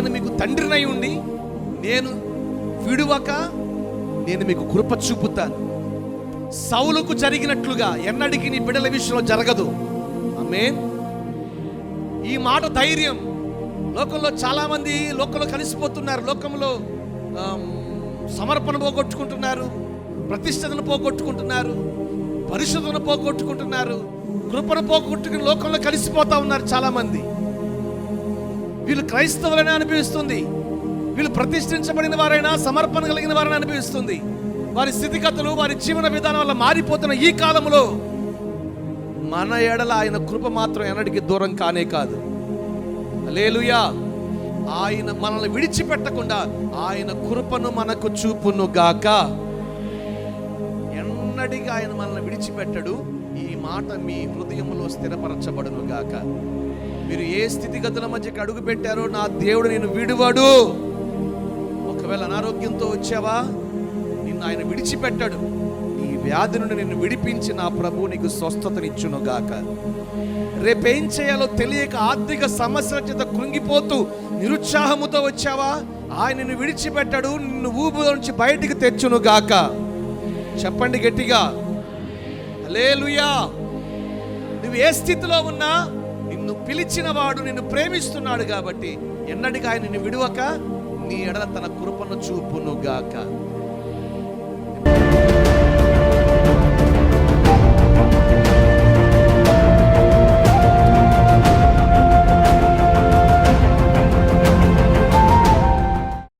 నేను మీకు తండ్రినై ఉండి నేను విడువక నేను మీకు కృప చూపుతాను. సౌలుకు జరిగినట్లుగా ఎన్నడికి నీ బిడ్డల విషయంలో జరగదు. ఆమె ఈ మాట ధైర్యం. లోకంలో చాలా మంది లోకంలో కలిసిపోతున్నారు. లోకంలో సమర్పణ పోగొట్టుకుంటున్నారు. ప్రతిష్టతను పోగొట్టుకుంటున్నారు. పరిశుద్ధను పోగొట్టుకుంటున్నారు. కృపను పోగొట్టుకుని లోకంలో కలిసిపోతా ఉన్నారు చాలా మంది వీళ్ళు క్రైస్తవులనే అనిపిస్తుంది. వీళ్ళు ప్రతిష్ఠించబడిన వారైనా సమర్పణ కలిగిన వారైనా అనిపిస్తుంది. వారి స్థితిగతులు వారి జీవన విధానం వల్ల మారిపోతున్న ఈ కాలంలో మన ఎడల ఆయన కృప మాత్రం ఎన్నటికి దూరం కానే కాదు. లేలుయా ఆయన మనల్ని విడిచిపెట్టకుండా ఆయన కృపను మనకు చూపును గాక. ఎన్నడిగా ఆయన మనల్ని విడిచిపెట్టడు ఈ మాట మీ హృదయంలో స్థిరపరచబడును గాక. మీరు ఏ స్థితిగతుల మధ్యకి అడుగు పెట్టారో నా దేవుడు నేను విడువాడు. ఒకవేళ అనారోగ్యంతో వచ్చావా? నిన్ను ఆయన విడిచిపెట్టాడు. ఈ వ్యాధి నుండి నిన్ను విడిపించి నా ప్రభు నీకు స్వస్థతనిచ్చును గాక రేపేం చేయాలో తెలియక ఆర్థిక సమస్యల చేత కృంగిపోతూ నిరుత్సాహముతో వచ్చావా? ఆయన నిన్ను విడిచిపెట్టాడు నిన్ను ఊబు నుంచి బయటికి తెచ్చును గాక చెప్పండి గట్టిగా. లేలుయా నువ్వు ఏ స్థితిలో ఉన్నా నిన్ను పిలిచిన వాడు నిన్ను ప్రేమిస్తున్నాడు కాబట్టి ఎన్నటికి ఆయన నిన్ను విడువక నీ ఎడల తన కృపను చూపును గాక